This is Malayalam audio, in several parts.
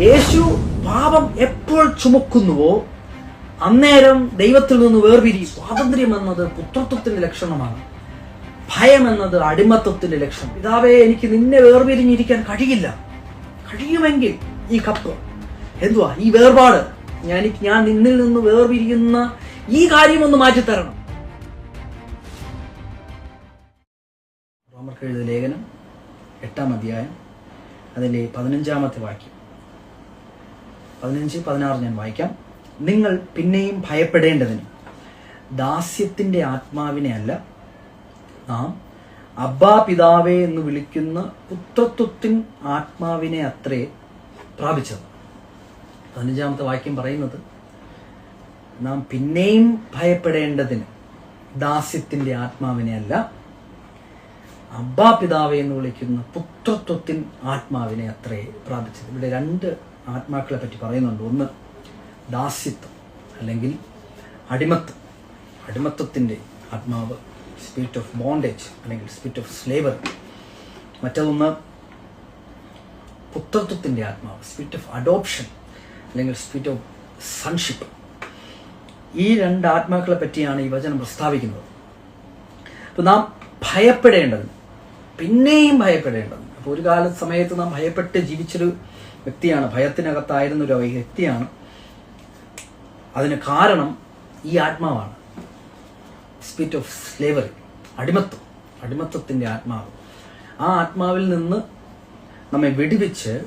യേശു പാപം എപ്പോൾ ചുമക്കുന്നുവോ അന്നേരം ദൈവത്തിൽ നിന്ന് വേർപിരി സ്വാതന്ത്ര്യം എന്നത് പുത്രത്വത്തിന്റെ ലക്ഷണമാണ്. ഭയം എന്നത് അടിമത്വത്തിന്റെ ലക്ഷണം. പിതാവേ എനിക്ക് നിന്നെ വേർപിരിഞ്ഞിരിക്കാൻ കഴിയില്ല. കഴിയുമെങ്കിൽ ഈ കപ്പ്. എന്തുവാ? ഈ വേർപാട്. ഞാൻ ഞാൻ നിന്നിൽ നിന്ന് വേർപിരിയുന്ന ഈ കാര്യം ഒന്ന് മാറ്റിത്തരണം. റോമർക്ക് എഴുതിയ ലേഖനം എട്ടാം അധ്യായം അതിലെ പതിനഞ്ചാമത്തെ വാക്യം. പതിനഞ്ച് പതിനാറ് ഞാൻ വായിക്കാം. നിങ്ങൾ പിന്നെയും ഭയപ്പെടേണ്ടതിന് ദാസ്യത്തിന്റെ ആത്മാവിനെ അല്ല നാം അബ്ബാ പിതാവേ എന്ന് വിളിക്കുന്ന പുത്രത്വത്തിൻ ആത്മാവിനെ അത്രേ പ്രാപിച്ചത്. പതിനഞ്ചാമത്തെ വാക്യം പറയുന്നത് നാം പിന്നെയും ഭയപ്പെടേണ്ടതിന് ദാസ്യത്തിന്റെ ആത്മാവിനെ അല്ല അബ്ബാ പിതാവെ എന്ന് വിളിക്കുന്ന പുത്രത്വത്തിൻ ആത്മാവിനെ അത്രേ പ്രാപിച്ചത്. ഇവിടെ രണ്ട് ആത്മാക്കളെ പറ്റി പറയുന്നുണ്ട്. ഒന്ന് ദാസ്യത്വം അല്ലെങ്കിൽ അടിമത്വം അടിമത്വത്തിന്റെ ആത്മാവ് സ്പിരിറ്റ് ഓഫ് ബോണ്ടേജ് അല്ലെങ്കിൽ സ്പിരിറ്റ് ഓഫ് സ്ലേവർ മറ്റതൊന്ന് പുത്രത്വത്തിന്റെ ആത്മാവ് സ്പിരിറ്റ് ഓഫ് അഡോപ്ഷൻ അല്ലെങ്കിൽ സ്പിരിറ്റ് ഓഫ് സൺഷിപ്പ് ഈ രണ്ട് ആത്മാക്കളെ പറ്റിയാണ് ഈ വചനം പ്രസ്താവിക്കുന്നത്. അപ്പോൾ നാം ഭയപ്പെടേണ്ടത് പിന്നെയും ഭയപ്പെടേണ്ടത് അപ്പോൾ ഒരു കാല സമയത്ത് നാം ഭയപ്പെട്ട് ജീവിച്ചൊരു വ്യക്തിയാണ് ഭയത്തിനകത്തായിരുന്ന ഒരു വ്യക്തിയാണ്. അതിന് കാരണം ഈ ആത്മാവാണ്. സ്പിരിറ്റ് ഓഫ് സ്ലേവറി അടിമത്വം അടിമത്വത്തിന്റെ ആത്മാവ്. ആ ആത്മാവിൽ നിന്ന് നമ്മെ വെടിവെച്ച്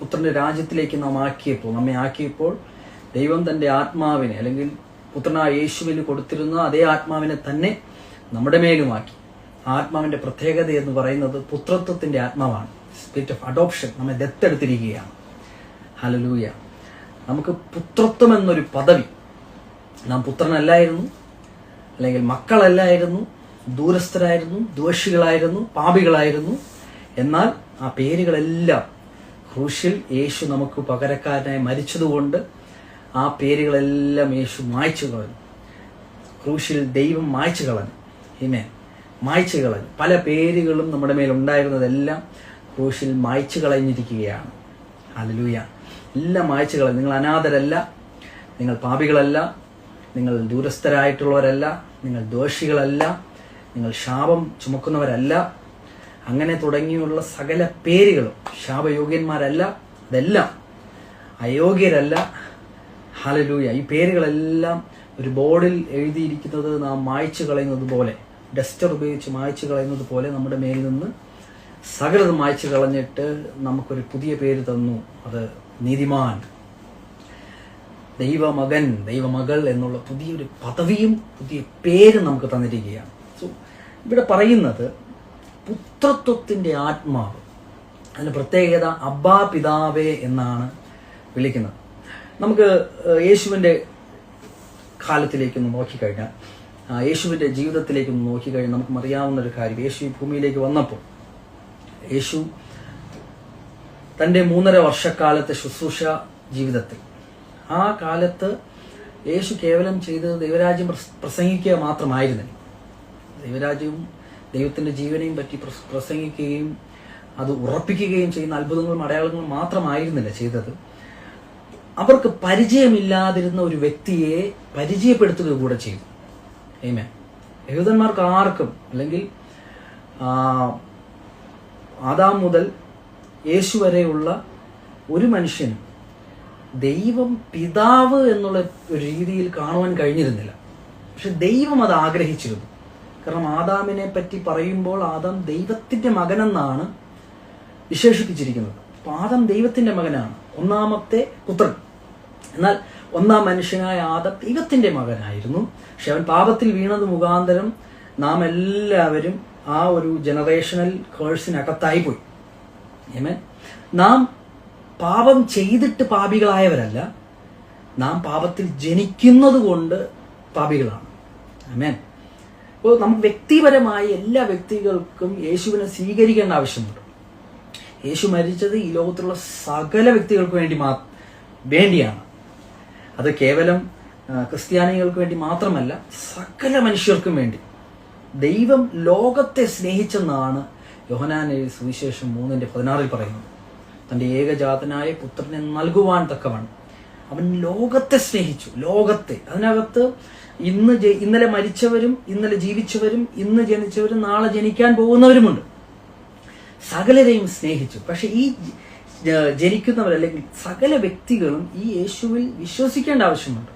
പുത്രന്റെ രാജ്യത്തിലേക്ക് നാം ആക്കിയപ്പോൾ നമ്മെ ആക്കിയപ്പോൾ ദൈവം തന്റെ ആത്മാവിനെ അല്ലെങ്കിൽ പുത്രനായ യേശുവിന് കൊടുത്തിരുന്ന അതേ ആത്മാവിനെ തന്നെ നമ്മുടെ മേലുമാക്കി ആത്മാവിന്റെ പ്രത്യേകത എന്ന് പറയുന്നത് പുത്രത്വത്തിന്റെ ആത്മാവാണ്. സ്പിരിറ്റ് ഓഫ് അഡോപ്ഷൻ നമ്മെ ദത്തെടുത്തിരിക്കുകയാണ്. ഹലലൂയ നമുക്ക് പുത്രത്വം എന്നൊരു പദവി. നാം പുത്രനല്ലായിരുന്നു. അല്ലെങ്കിൽ മക്കളല്ലായിരുന്നു. ദൂരസ്ഥരായിരുന്നു. ദോഷികളായിരുന്നു പാപികളായിരുന്നു. എന്നാൽ ആ പേരുകളെല്ലാം ക്രൂശിൽ യേശു നമുക്ക് പകരക്കാരനായി മരിച്ചതുകൊണ്ട് ആ പേരുകളെല്ലാം യേശു മായ്ച്ചു കളഞ്ഞു. ക്രൂശിൽ ദൈവം മായ്ച്ചു കളഞ്ഞു. ഇമേ മായ്ച്ചു കളഞ്ഞു. പല പേരുകളും നമ്മുടെ മേൽ ഉണ്ടായിരുന്നതെല്ലാം ക്രൂശിൽ മായ്ച്ചു കളഞ്ഞിരിക്കുകയാണ്. അലലൂയ എല്ലാം മായ്ച്ചു കളഞ്ഞു നിങ്ങൾ അനാഥരല്ല നിങ്ങൾ പാപികളല്ല നിങ്ങൾ ദൂരസ്ഥരായിട്ടുള്ളവരല്ല നിങ്ങൾ ദോഷികളല്ല നിങ്ങൾ ശാപം ചുമക്കുന്നവരല്ല. അങ്ങനെ തുടങ്ങിയുള്ള സകല പേരുകളും ശാപയോഗ്യന്മാരല്ല. അതെല്ലാം അയോഗ്യരല്ല. ഹലലൂയ ഈ പേരുകളെല്ലാം ഒരു ബോർഡിൽ എഴുതിയിരിക്കുന്നത് നാം മായ്ച്ചു കളയുന്നത് പോലെ ഡസ്റ്റർ ഉപയോഗിച്ച് മായ്ച്ചു കളയുന്നത് പോലെ നമ്മുടെ മേൽ നിന്ന് സകലത് മായ്ച്ചു കളഞ്ഞിട്ട് നമുക്കൊരു പുതിയ പേര് തന്നു. അത് നീതിമാൻ. ദൈവമകൻ ദൈവമകൾ എന്നുള്ള പുതിയൊരു പദവിയും പുതിയ പേരും നമുക്ക് തന്നിരിക്കുകയാണ്. സോ ഇവിടെ പറയുന്നത് പുത്രത്വത്തിന്റെ ആത്മാവ്. അതിന് പ്രത്യേകത അബ്ബാ പിതാവേ എന്നാണ് വിളിക്കുന്നത്. നമുക്ക് യേശുവിന്റെ കാലത്തിലേക്കൊന്ന് നോക്കിക്കഴിഞ്ഞാൽ യേശുവിന്റെ ജീവിതത്തിലേക്കൊന്ന് നോക്കിക്കഴിഞ്ഞാൽ നമുക്ക് അറിയാവുന്ന ഒരു കാര്യം. യേശു ഭൂമിയിലേക്ക് വന്നപ്പോൾ യേശു തന്റെ മൂന്നര വർഷക്കാലത്തെ ശുശ്രൂഷ ജീവിതത്തിൽ. ആ കാലത്ത് യേശു കേവലം ചെയ്തത് ദൈവരാജ്യം പ്രസംഗിക്കുക മാത്രമായിരുന്നില്ല. ദൈവരാജ്യവും ദൈവത്തിന്റെ ജീവനെയും പറ്റി പ്രസംഗിക്കുകയും അത് ഉറപ്പിക്കുകയും ചെയ്യുന്ന അത്ഭുതങ്ങളും അടയാളങ്ങളും മാത്രമായിരുന്നില്ല ചെയ്തത്. അവർക്ക് പരിചയമില്ലാതിരുന്ന ഒരു വ്യക്തിയെ പരിചയപ്പെടുത്തുക കൂടെ ചെയ്തു. ഏമേ യഹൂദന്മാർക്ക് ആർക്കും അല്ലെങ്കിൽ ആദാം മുതൽ യേശു വരെയുള്ള ഒരു മനുഷ്യനും ദൈവം പിതാവ് എന്നുള്ള ഒരു രീതിയിൽ കാണുവാൻ കഴിഞ്ഞിരുന്നില്ല. പക്ഷെ ദൈവം അത് ആഗ്രഹിച്ചിരുന്നു. കാരണം ആദാമിനെ പറ്റി പറയുമ്പോൾ ആദാം ദൈവത്തിന്റെ മകനെന്നാണ് വിശേഷിപ്പിച്ചിരിക്കുന്നത്. അപ്പൊ ആദം ദൈവത്തിന്റെ മകനാണ്. ഒന്നാമത്തെ പുത്രൻ. എന്നാൽ ഒന്നാം മനുഷ്യനായ ആദം ദൈവത്തിന്റെ മകനായിരുന്നു. പക്ഷെ അവൻ പാപത്തിൽ വീണത് മുഖാന്തരം നാം എല്ലാവരും ആ ഒരു ജനറേഷണൽ കേഴ്സിനകത്തായി പോയി. Amen. നാം പാപം ചെയ്തിട്ട് പാപികളായവരല്ല നാം പാപത്തിൽ ജനിക്കുന്നത് കൊണ്ട് പാപികളാണ്. അമേൻ നമുക്ക് വ്യക്തിപരമായി എല്ലാ വ്യക്തികൾക്കും യേശുവിനെ സ്വീകരിക്കേണ്ട ആവശ്യമുണ്ട്. യേശു മരിച്ചത് ഈ ലോകത്തുള്ള സകല വ്യക്തികൾക്ക് വേണ്ടി മാ വേണ്ടിയാണ്. അത് കേവലം ക്രിസ്ത്യാനികൾക്ക് വേണ്ടി മാത്രമല്ല സകല മനുഷ്യർക്കും വേണ്ടി. ദൈവം ലോകത്തെ സ്നേഹിച്ചെന്നാണ് യോഹനാൻ സുവിശേഷം മൂന്നിന്റെ പതിനാറിൽ പറയുന്നത്. തന്റെ ഏകജാതനായ പുത്രനെ നൽകുവാൻ തക്കവണ്ണം. അവൻ ലോകത്തെ സ്നേഹിച്ചു ലോകത്തെ. അതിനകത്ത് ഇന്ന് ഇന്നലെ മരിച്ചവരും ഇന്നലെ ജീവിച്ചവരും ഇന്ന് ജനിച്ചവരും നാളെ ജനിക്കാൻ പോകുന്നവരുമുണ്ട്. സകലരെയും സ്നേഹിച്ചു. പക്ഷെ ഈ ജനിക്കുന്നവർ അല്ലെങ്കിൽ സകല വ്യക്തികളും ഈ യേശുവിൽ വിശ്വസിക്കേണ്ട ആവശ്യമുണ്ട്.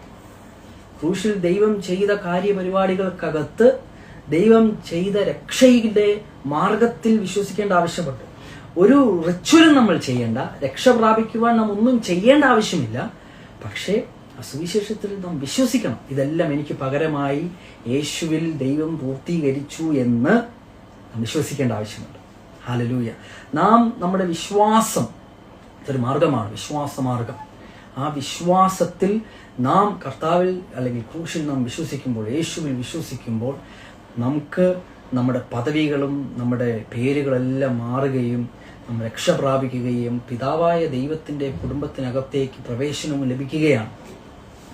ക്രൂശിൽ ദൈവം ചെയ്ത കാര്യപരിപാടികൾക്കകത്ത് ദൈവം ചെയ്ത രക്ഷയുടെ മാർഗത്തിൽ വിശ്വസിക്കേണ്ട ആവശ്യമുണ്ട്. ഒരു റിച്വലും നമ്മൾ ചെയ്യേണ്ട രക്ഷ പ്രാപിക്കുവാൻ നാം ഒന്നും ചെയ്യേണ്ട ആവശ്യമില്ല. പക്ഷേ സുവിശേഷത്തിൽ നാം വിശ്വസിക്കണം. ഇതെല്ലാം എനിക്ക് പകരമായി യേശുവിൽ ദൈവം പൂർത്തീകരിച്ചു എന്ന് നാം വിശ്വസിക്കേണ്ട ആവശ്യമുണ്ട്. ഹാലലൂയ നാം നമ്മുടെ വിശ്വാസം ഇതൊരു മാർഗമാണ് വിശ്വാസമാർഗം ആ വിശ്വാസത്തിൽ നാം കർത്താവിൽ അല്ലെങ്കിൽ ക്രൂശിൽ നാം വിശ്വസിക്കുമ്പോൾ യേശുവിൽ വിശ്വസിക്കുമ്പോൾ നമുക്ക് നമ്മുടെ പദവികളും നമ്മുടെ പേരുകളെല്ലാം മാറുകയും നാം രക്ഷ പ്രാപിക്കുകയും പിതാവായ ദൈവത്തിന്റെ കുടുംബത്തിനകത്തേക്ക് പ്രവേശനവും ലഭിക്കുകയാണ്.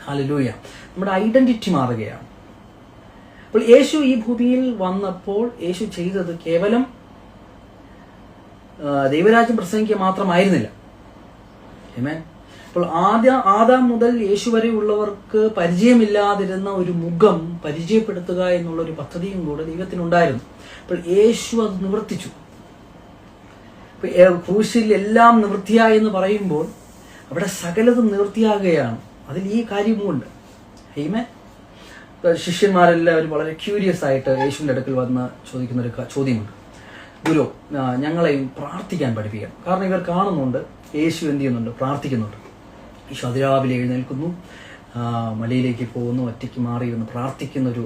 ഹാലലൂയ നമ്മുടെ ഐഡന്റിറ്റി മാറുകയാണ്. അപ്പോൾ യേശു ഈ ഭൂമിയിൽ വന്നപ്പോൾ യേശു ചെയ്തത് കേവലം ദൈവരാജ്യം പ്രസംഗിക്കുക മാത്രമായിരുന്നില്ല. Amen. അപ്പോൾ ആദ്യ ആദാം മുതൽ യേശു വരെ ഉള്ളവർക്ക് പരിചയമില്ലാതിരുന്ന ഒരു മുഖം പരിചയപ്പെടുത്തുക എന്നുള്ള ഒരു പദ്ധതിയും കൂടെ ദൈവത്തിനുണ്ടായിരുന്നു. അപ്പോൾ യേശു അത് നിവർത്തിച്ചു. ക്രൂശിൽ എല്ലാം നിവൃത്തിയായി എന്ന് പറയുമ്പോൾ അവിടെ സകലതും നിവൃത്തിയാകുകയാണ് അതിൽ ഈ കാര്യവുമുണ്ട്. ഹൈമേ ശിഷ്യന്മാരെല്ലാവരും വളരെ ക്യൂരിയസ് ആയിട്ട് യേശുവിന്റെ അടുക്കൽ വന്ന് ചോദിക്കുന്ന ഒരു ചോദ്യമുണ്ട്. ഗുരു ഞങ്ങളെയും പ്രാർത്ഥിക്കാൻ പഠിപ്പിക്കണം. കാരണം ഇവർ കാണുന്നുണ്ട് യേശു എന്ത് ചെയ്യുന്നുണ്ട്? പ്രാർത്ഥിക്കുന്നുണ്ട്. യേശു അതിരാവിലെ എഴുന്നേൽക്കുന്നു മലയിലേക്ക് പോകുന്നു ഒറ്റയ്ക്ക് മാറി എന്ന് പ്രാർത്ഥിക്കുന്ന ഒരു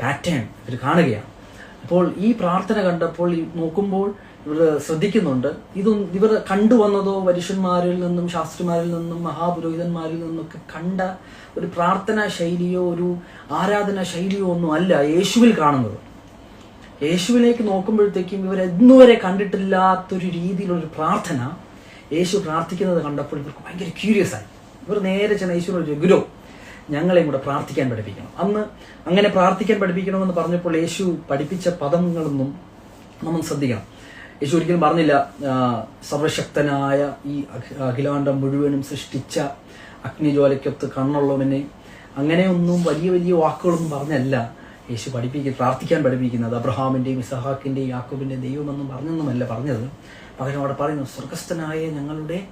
പാറ്റേൺ ഇവർ കാണുകയാണ്. അപ്പോൾ ഈ പ്രാർത്ഥന കണ്ടപ്പോൾ നോക്കുമ്പോൾ ഇവർ ശ്രദ്ധിക്കുന്നുണ്ട്. ഇതൊന്നും ഇവർ കണ്ടുവന്നതോ വരിഷന്മാരിൽ നിന്നും ശാസ്ത്രിമാരിൽ നിന്നും മഹാപുരോഹിതന്മാരിൽ നിന്നൊക്കെ കണ്ട ഒരു പ്രാർത്ഥനാ ശൈലിയോ ഒരു ആരാധനാ ശൈലിയോ ഒന്നും അല്ല യേശുവിൽ കാണുന്നത്. യേശുവിലേക്ക് നോക്കുമ്പോഴത്തേക്കും ഇവർ ഇന്നുവരെ കണ്ടിട്ടില്ലാത്തൊരു രീതിയിലൊരു പ്രാർത്ഥന യേശു പ്രാർത്ഥിക്കുന്നത് കണ്ടപ്പോൾ ഇവർക്ക് ഭയങ്കര ക്യൂരിയസ് ആയി. ഇവർ നേരെ ചെന്ന ഈശ്വരോട് ചോദിച്ചു ഗുരു ഞങ്ങളെയും കൂടെ പ്രാർത്ഥിക്കാൻ പഠിപ്പിക്കണം. അന്ന് അങ്ങനെ പ്രാർത്ഥിക്കാൻ പഠിപ്പിക്കണമെന്ന് പറഞ്ഞപ്പോൾ യേശു പഠിപ്പിച്ച പദങ്ങളൊന്നും നമ്മൾ ശ്രദ്ധിക്കണം. യേശു ഒരിക്കലും പറഞ്ഞില്ല സർവശക്തനായ ഈ അഖി- അഖിലാണ്ടം മുഴുവനും സൃഷ്ടിച്ച അഗ്നിജ്വാലയ്ക്കൊത്ത് കണ്ണുള്ളവനെ. അങ്ങനെയൊന്നും വലിയ വലിയ വാക്കുകളൊന്നും പറഞ്ഞല്ല. യേശു പഠിപ്പിക്കുക പ്രാർത്ഥിക്കാൻ പഠിപ്പിക്കുന്നത് അബ്രഹാമിന്റെയും ഇസഹാക്കിന്റെയും യാക്കൂബിന്റെയും ദൈവമെന്നും പറഞ്ഞൊന്നുമല്ല പറഞ്ഞത്. പകരം അവിടെ പറയുന്നു സ്വർഗസ്ഥനായ ഞങ്ങളുടെ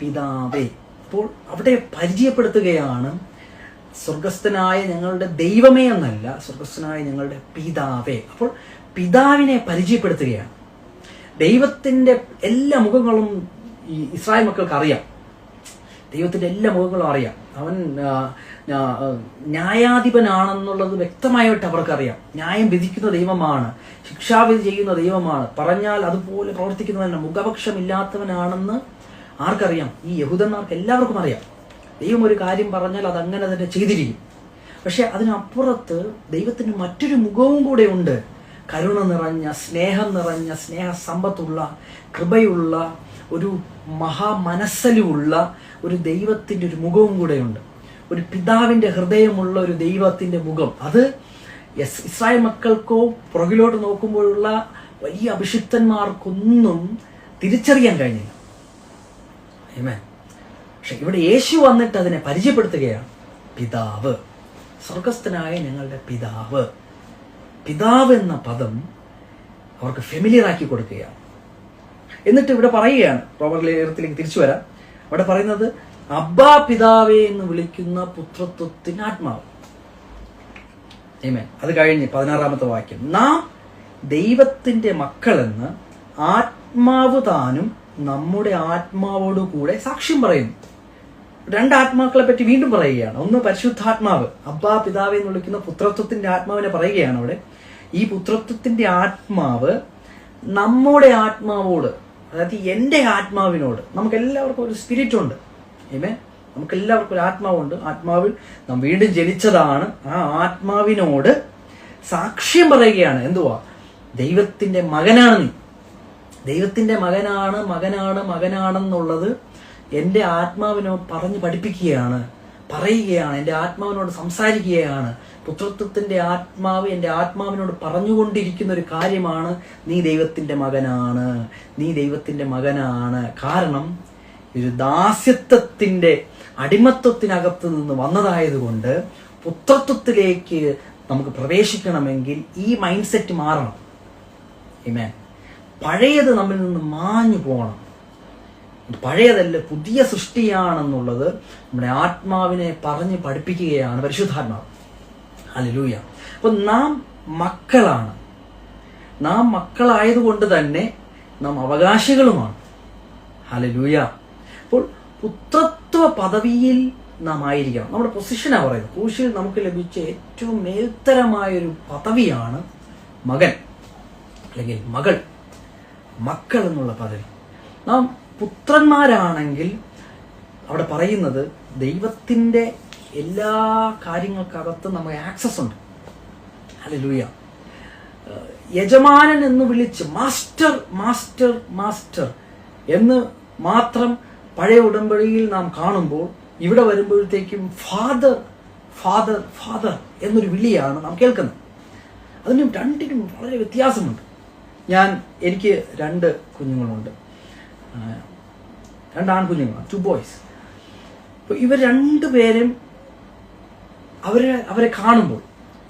പിതാവേ. അപ്പോൾ അവിടെ പരിചയപ്പെടുത്തുകയാണ് സ്വർഗസ്ഥനായ ഞങ്ങളുടെ ദൈവമേ എന്നല്ല സ്വർഗസ്ഥനായ ഞങ്ങളുടെ പിതാവേ. അപ്പോൾ പിതാവിനെ പരിചയപ്പെടുത്തുകയാണ്. ദൈവത്തിന്റെ എല്ലാ മുഖങ്ങളും ഈ ഇസ്രായേൽ മക്കൾക്ക് അറിയാം. ദൈവത്തിന്റെ എല്ലാ മുഖങ്ങളും അറിയാം. അവൻ ന്യായാധിപനാണെന്നുള്ളത് വ്യക്തമായിട്ട് അവർക്കറിയാം. ന്യായം വിധിക്കുന്ന ദൈവമാണ് ശിക്ഷാവിധി ചെയ്യുന്ന ദൈവമാണ്. പറഞ്ഞാൽ അതുപോലെ പ്രവർത്തിക്കുന്നവനാണ് മുഖപക്ഷമില്ലാത്തവനാണെന്ന് ആർക്കറിയാം? ഈ യഹൂദന്മാർക്ക് എല്ലാവർക്കും അറിയാം. ദൈവം ഒരു കാര്യം പറഞ്ഞാൽ അത് അങ്ങനെ തന്നെ ചെയ്തിരിക്കും. പക്ഷെ അതിനപ്പുറത്ത് ദൈവത്തിന് മറ്റൊരു മുഖവും കൂടെ ഉണ്ട്. കരുണ നിറഞ്ഞ സ്നേഹം നിറഞ്ഞ സ്നേഹ സമ്പത്തുള്ള കൃപയുള്ള ഒരു മഹാമനസ്സലുമുള്ള ഒരു ദൈവത്തിന്റെ ഒരു മുഖവും കൂടെയുണ്ട് ഒരു പിതാവിന്റെ ഹൃദയമുള്ള ഒരു ദൈവത്തിന്റെ മുഖം. അത് ഇസ്രായേൽ മക്കൾക്കോ പുറകിലോട്ട് നോക്കുമ്പോഴുള്ള വലിയ അഭിഷിക്തന്മാർക്കൊന്നും തിരിച്ചറിയാൻ കഴിഞ്ഞില്ല. Amen. പക്ഷെ ഇവിടെ യേശു വന്നിട്ട് അതിനെ പരിചയപ്പെടുത്തുകയാണ്. പിതാവ്. സ്വർഗസ്ഥനായ ഞങ്ങളുടെ പിതാവ്. പിതാവ് എന്ന പദം അവർക്ക് ഫെമിലിയർ ആക്കി കൊടുക്കുകയാണ്. എന്നിട്ട് ഇവിടെ പറയുകയാണ്. റോബർ ലേഖനത്തിലേക്ക് തിരിച്ചു വരാം. അവിടെ പറയുന്നത് അബ്ബാ പിതാവേ എന്ന് വിളിക്കുന്ന പുത്രത്വത്തിന് ആത്മാവ്. അത് കഴിഞ്ഞ് പതിനാറാമത്തെ വാക്യം. നാം ദൈവത്തിന്റെ മക്കളെന്ന് ആത്മാവ് താനും നമ്മുടെ ആത്മാവോട് കൂടെ സാക്ഷ്യം പറയുന്നു. രണ്ട് ആത്മാക്കളെ പറ്റി വീണ്ടും പറയുകയാണ്. ഒന്ന് പരിശുദ്ധാത്മാവ്. അബ്ബാ പിതാവ് എന്ന് വിളിക്കുന്ന പുത്രത്വത്തിന്റെ ആത്മാവിനെ പറയുകയാണ് അവിടെ. ഈ പുത്രത്വത്തിന്റെ ആത്മാവ് നമ്മുടെ ആത്മാവോട് അതായത് എന്റെ ആത്മാവിനോട് നമുക്ക് എല്ലാവർക്കും ഒരു സ്പിരിറ്റ് ഉണ്ട് ഏമേ നമുക്ക് എല്ലാവർക്കും ഒരു ആത്മാവുണ്ട്. ആത്മാവിൽ നാം വീണ്ടും ജനിച്ചതാണ്. ആ ആത്മാവിനോട് സാക്ഷ്യം പറയുകയാണ്. എന്തുവാ? ദൈവത്തിന്റെ മകനാണ് നീ. ദൈവത്തിന്റെ മകനാണ് മകനാണ് മകനാണെന്നുള്ളത് എന്റെ ആത്മാവിനോ പറഞ്ഞു പഠിപ്പിക്കുകയാണ് പറയുകയാണ് എന്റെ ആത്മാവിനോട് സംസാരിക്കുകയാണ്. പുത്രത്വത്തിന്റെ ആത്മാവ് എന്റെ ആത്മാവിനോട് പറഞ്ഞുകൊണ്ടിരിക്കുന്ന ഒരു കാര്യമാണ് നീ ദൈവത്തിന്റെ മകനാണ് നീ ദൈവത്തിന്റെ മകനാണ്. കാരണം ഒരു ദാസ്യത്വത്തിന്റെ അടിമത്വത്തിനകത്ത് നിന്ന് വന്നതായതുകൊണ്ട് പുത്രത്വത്തിലേക്ക് നമുക്ക് പ്രവേശിക്കണമെങ്കിൽ ഈ മൈൻഡ് സെറ്റ് മാറണം. Amen. പഴയത് നമ്മിൽ നിന്ന് മാഞ്ഞു പോകണം. പഴയതല്ല പുതിയ സൃഷ്ടിയാണെന്നുള്ളത് നമ്മുടെ ആത്മാവിനെ പറഞ്ഞ് പഠിപ്പിക്കുകയാണ് പരിശുദ്ധാത്മാവ്. അലലൂയ അപ്പൊ നാം മക്കളാണ്. നാം മക്കളായതുകൊണ്ട് തന്നെ നാം അവകാശികളുമാണ്. ഹലലൂയ അപ്പോൾ പുത്രത്വ പദവിയിൽ നാം ആയിരിക്കണം. നമ്മുടെ പൊസിഷനാണ് പറയുന്നത്. ക്രൂശിൽ നമുക്ക് ലഭിച്ച ഏറ്റവും മേൽത്തരമായൊരു പദവിയാണ് മകൻ. അല്ലെങ്കിൽ മകൾ. മക്കൾ എന്നുള്ള പദവി. നാം പുത്രന്മാരാണെങ്കിൽ അവിടെ പറയുന്നത് ദൈവത്തിന്റെ എല്ലാ കാര്യങ്ങൾക്കകത്ത് നമുക്ക് ആക്സസ് ഉണ്ട്. അല്ലെ ലൂയ യജമാനൻ എന്ന് വിളിച്ച് മാസ്റ്റർ മാസ്റ്റർ മാസ്റ്റർ എന്ന് മാത്രം പഴയ ഉടമ്പടിയിൽ നാം കാണുമ്പോൾ ഇവിടെ വരുമ്പോഴത്തേക്കും ഫാദർ ഫാദർ ഫാദർ എന്നൊരു വിളിയാണ് നാം കേൾക്കുന്നത്. അതിനും രണ്ടിനും വളരെ വ്യത്യാസമുണ്ട്. ഞാൻ എനിക്ക് രണ്ട് കുഞ്ഞുങ്ങളുണ്ട്. രണ്ട് ആൺകുഞ്ഞുങ്ങളാണ് ടു ബോയ്സ് അപ്പോൾ ഇവർ രണ്ടുപേരും അവരെ അവരെ കാണുമ്പോൾ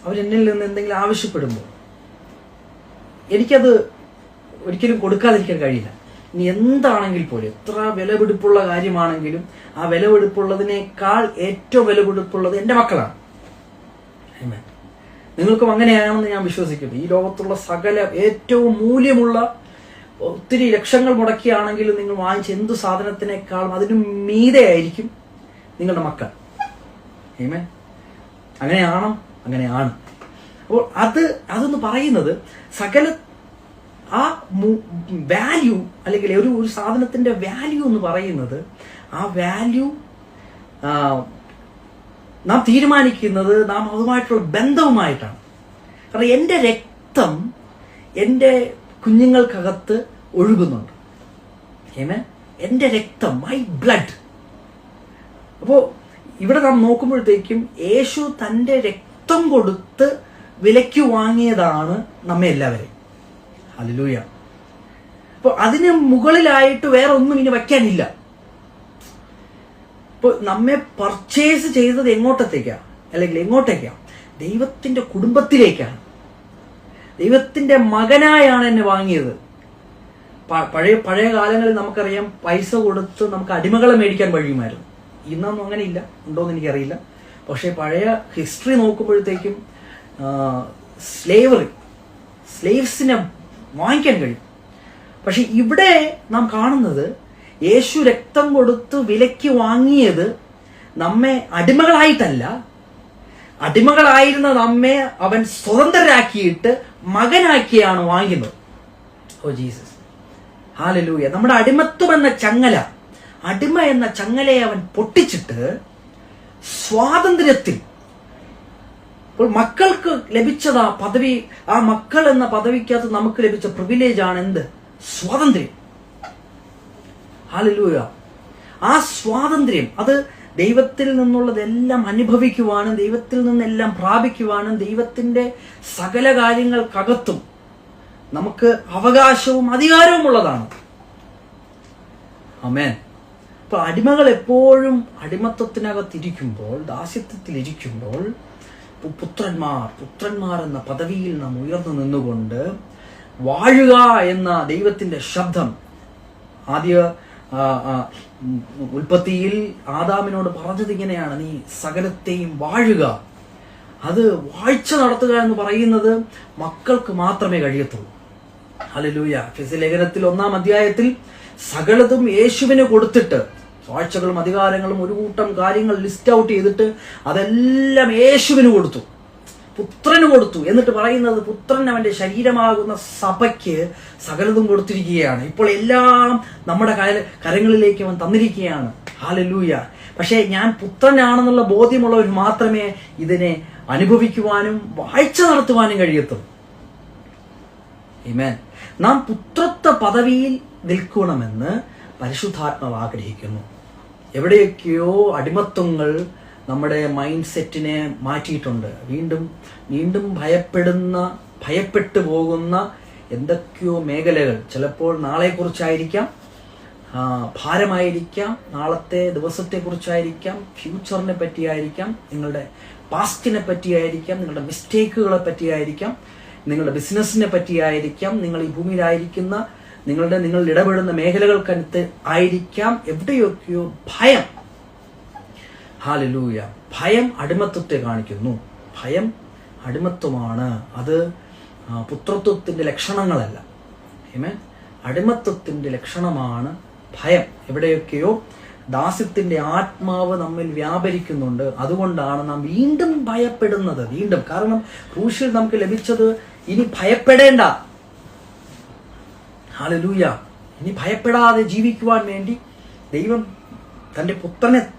അവരെന്നിൽ നിന്ന് എന്തെങ്കിലും ആവശ്യപ്പെടുമ്പോൾ എനിക്കത് ഒരിക്കലും കൊടുക്കാതിരിക്കാൻ കഴിയില്ല. ഇനി എന്താണെങ്കിൽ പോലും എത്ര വിലപിടിപ്പുള്ള കാര്യമാണെങ്കിലും ആ വിലപിടിപ്പുള്ളതിനേക്കാൾ ഏറ്റവും വിലപിടിപ്പുള്ളത് എന്റെ മക്കളാണ്. നിങ്ങൾക്കും അങ്ങനെയാണെന്ന് ഞാൻ വിശ്വസിക്കുന്നു. ഈ ലോകത്തുള്ള സകല ഏറ്റവും മൂല്യമുള്ള ഒത്തിരി ലക്ഷങ്ങൾ മുടക്കിയാണെങ്കിലും നിങ്ങൾ വാങ്ങിച്ച എന്ത് സാധനത്തിനേക്കാളും അതിന് മീതെ ആയിരിക്കും നിങ്ങളുടെ മക്കൾ. ഏമേ അങ്ങനെയാണോ? അങ്ങനെയാണ്. അപ്പോൾ അത് അതെന്ന് പറയുന്നത് സകല ആ വാല്യൂ അല്ലെങ്കിൽ ഒരു ഒരു സാധനത്തിന്റെ വാല്യൂ എന്ന് പറയുന്നത് ആ വാല്യൂ നാം തീരുമാനിക്കുന്നത് നാം അതുമായിട്ടുള്ള ബന്ധവുമായിട്ടാണ്. കാരണം എന്റെ രക്തം എന്റെ കുഞ്ഞുങ്ങൾക്കകത്ത് ഒഴുകുന്നുണ്ട്. എന്റെ രക്തം മൈ ബ്ലഡ് അപ്പോൾ ഇവിടെ നാം നോക്കുമ്പോഴത്തേക്കും യേശു തന്റെ രക്തം കൊടുത്ത് വിലയ്ക്ക് വാങ്ങിയതാണ് നമ്മെ എല്ലാവരെയും. അല്ലൂയ അപ്പോൾ അതിന് മുകളിലായിട്ട് വേറെ ഒന്നും ഇനി വയ്ക്കാനില്ല. ഇപ്പോൾ നമ്മെ പർച്ചേസ് ചെയ്തത് എങ്ങോട്ടത്തേക്കാണ് അല്ലെങ്കിൽ എങ്ങോട്ടേക്കാണ് ദൈവത്തിന്റെ കുടുംബത്തിലേക്കാണ്. ദൈവത്തിന്റെ മകനായാണ് എന്നെ വാങ്ങിയത്. പഴയ പഴയ കാലങ്ങളിൽ നമുക്കറിയാം പൈസ കൊടുത്ത് നമുക്ക് അടിമകളെ മേടിക്കാൻ കഴിയുമായിരുന്നു. ഇന്നൊന്നും അങ്ങനെ ഇല്ല ഉണ്ടോയെന്ന് എനിക്കറിയില്ല. പക്ഷേ പഴയ ഹിസ്റ്ററി നോക്കുമ്പോഴത്തേക്കും സ്ലേവറി സ്ലേവ്സിനെ വാങ്ങിക്കാൻ കഴിയും. പക്ഷെ ഇവിടെ നാം കാണുന്നത് യേശു രക്തം കൊടുത്ത് വിലയ്ക്ക് വാങ്ങിയത് നമ്മെ അടിമകളായിട്ടല്ല. അടിമകളായിരുന്ന നമ്മെ അവൻ സ്വതന്ത്രരാക്കിയിട്ട് മകനാക്കിയാണ് വാങ്ങുന്നത് ഓ ജീസസ് ഹാലലൂയ നമ്മുടെ അടിമത്വം എന്ന ചങ്ങല അടിമ എന്ന ചങ്ങലയെ അവൻ പൊട്ടിച്ചിട്ട് സ്വാതന്ത്ര്യത്തിൽ അപ്പോൾ മക്കൾക്ക് ലഭിച്ചത് ആ പദവി ആ മക്കൾ എന്ന പദവിക്കകത്ത് നമുക്ക് ലഭിച്ച പ്രിവിലേജ് ആണ് എന്ത്? സ്വാതന്ത്ര്യം. ഹാലലൂയ. ആ സ്വാതന്ത്ര്യം അത് ദൈവത്തിൽ നിന്നുള്ളതെല്ലാം അനുഭവിക്കുവാനും ദൈവത്തിൽ നിന്നെല്ലാം പ്രാപിക്കുവാനും ദൈവത്തിന്റെ സകല കാര്യങ്ങൾക്കകത്തും നമുക്ക് അവകാശവും അധികാരവും ഉള്ളതാണ്. അമേൻ അപ്പൊ അടിമകൾ എപ്പോഴും അടിമത്വത്തിനകത്തിരിക്കുമ്പോൾ ദാസ്യത്വത്തിലിരിക്കുമ്പോൾ പുത്രന്മാർ പുത്രന്മാർ എന്ന പദവിയിൽ നാം ഉയർന്നു നിന്നുകൊണ്ട് വാഴുക എന്ന ദൈവത്തിന്റെ ശബ്ദം ആദ്യ ഉൽപ്പത്തിയിൽ ആദാമിനോട് പറഞ്ഞത് ഇങ്ങനെയാണ് നീ സകലത്തെയും വാഴുക. അത് വാഴ്ച നടത്തുക എന്ന് പറയുന്നത് മക്കൾക്ക് മാത്രമേ കഴിയത്തുള്ളൂ. ഹല്ലേലൂയ. ഫിസ് ലേഖനത്തിൽ ഒന്നാം അധ്യായത്തിൽ സകലതും യേശുവിന് കൊടുത്തിട്ട് വാഴ്ചകളും അധികാരങ്ങളും ഒരു കൂട്ടം കാര്യങ്ങൾ ലിസ്റ്റ് ഔട്ട് ചെയ്തിട്ട് അതെല്ലാം യേശുവിന് കൊടുത്തു. പുത്രന് കൊടുത്തു. എന്നിട്ട് പറയുന്നത് പുത്രൻ അവന്റെ ശരീരമാകുന്ന സഭയ്ക്ക് സകലതും കൊടുത്തിരിക്കുകയാണ്. ഇപ്പോൾ എല്ലാം നമ്മുടെ കര- കരങ്ങളിലേക്ക് അവൻ തന്നിരിക്കുകയാണ്. ഹാലലൂയ പക്ഷേ ഞാൻ പുത്രനാണെന്നുള്ള ബോധ്യമുള്ളവർ മാത്രമേ ഇതിനെ അനുഭവിക്കുവാനും വാഴ്ച നടത്തുവാനും കഴിയത്തും ഇമേൻ നാം പുത്രത്വ പദവിയിൽ നിൽക്കണമെന്ന് പരിശുദ്ധാത്മാവ് ആഗ്രഹിക്കുന്നു. എവിടെയൊക്കെയോ അടിമത്വങ്ങൾ നമ്മുടെ മൈൻഡ് സെറ്റിനെ മാറ്റിയിട്ടുണ്ട്. വീണ്ടും വീണ്ടും ഭയപ്പെടുന്ന ഭയപ്പെട്ടു പോകുന്ന എന്തൊക്കെയോ മേഖലകൾ. ചിലപ്പോൾ നാളെക്കുറിച്ചായിരിക്കാം കുറിച്ചായിരിക്കാം ഭാരമായിരിക്കാം നാളത്തെ ദിവസത്തെക്കുറിച്ചായിരിക്കാം ഫ്യൂച്ചറിനെ പറ്റിയായിരിക്കാം നിങ്ങളുടെ പാസ്റ്റിനെ പറ്റിയായിരിക്കാം നിങ്ങളുടെ മിസ്റ്റേക്കുകളെ പറ്റിയായിരിക്കാം നിങ്ങളുടെ ബിസിനസ്സിനെ പറ്റിയായിരിക്കാം നിങ്ങൾ ഈ ഭൂമിയിലായിരിക്കുന്ന നിങ്ങളുടെ നിങ്ങൾ ഇടപെടുന്ന മേഖലകൾക്കടുത്ത് ആയിരിക്കാം. എവിടെയൊക്കെയോ ഭയം. ഹാലലൂയ. ഭയം അടിമത്വത്തെ കാണിക്കുന്നു. ഭയം അടിമത്വമാണ്. അത് പുത്രത്വത്തിന്റെ ലക്ഷണങ്ങളല്ല. ഏമേ അടിമത്വത്തിന്റെ ലക്ഷണമാണ് ഭയം. എവിടെയൊക്കെയോ ദാസ്യത്തിന്റെ ആത്മാവ് നമ്മിൽ വ്യാപരിക്കുന്നുണ്ട്. അതുകൊണ്ടാണ് നാം വീണ്ടും ഭയപ്പെടുന്നത്. വീണ്ടും. കാരണം ക്രൂശിൽ നമുക്ക് ലഭിച്ചത് ഇനി ഭയപ്പെടേണ്ട. ഹാലലൂയ. ഇനി ഭയപ്പെടാതെ ജീവിക്കുവാൻ വേണ്ടി ദൈവം തന്റെ പുത്രനെ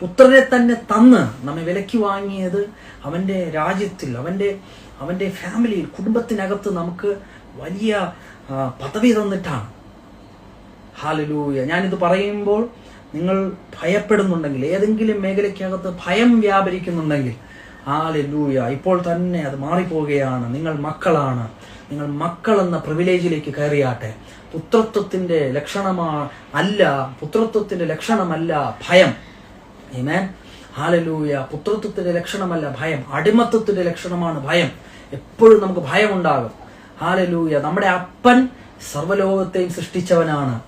പുത്രനെ തന്നെ തന്ന് നമ്മെ വിലക്ക് വാങ്ങിയത് അവന്റെ രാജ്യത്തിൽ അവന്റെ അവന്റെ ഫാമിലിയിൽ കുടുംബത്തിനകത്ത് നമുക്ക് വലിയ പദവി തന്നിട്ടാണ്. ഹാലലൂയ ഞാനിത് പറയുമ്പോൾ നിങ്ങൾ ഭയപ്പെടുന്നുണ്ടെങ്കിൽ ഏതെങ്കിലും മേഖലയ്ക്കകത്ത് ഭയം വ്യാപരിക്കുന്നുണ്ടെങ്കിൽ ഹാലലൂയ ഇപ്പോൾ തന്നെ അത് മാറിപ്പോവുകയാണ്. നിങ്ങൾ മക്കളാണ്. നിങ്ങൾ മക്കൾ എന്ന പ്രിവിലേജിലേക്ക് കയറിയാട്ടെ. പുത്രത്വത്തിന്റെ ലക്ഷണമാ അല്ല പുത്രത്വത്തിന്റെ ലക്ഷണമല്ല ഭയം. Amen. ഹാലലൂയ പുത്രത്വത്തിന്റെ ലക്ഷണമല്ല ഭയം. അടിമത്വത്തിന്റെ ലക്ഷണമാണ് ഭയം. എപ്പോഴും നമുക്ക് ഭയം ഉണ്ടാകും. ഹാലലൂയ നമ്മുടെ അപ്പൻ സർവലോകത്തെയും സൃഷ്ടിച്ചവനാണ്.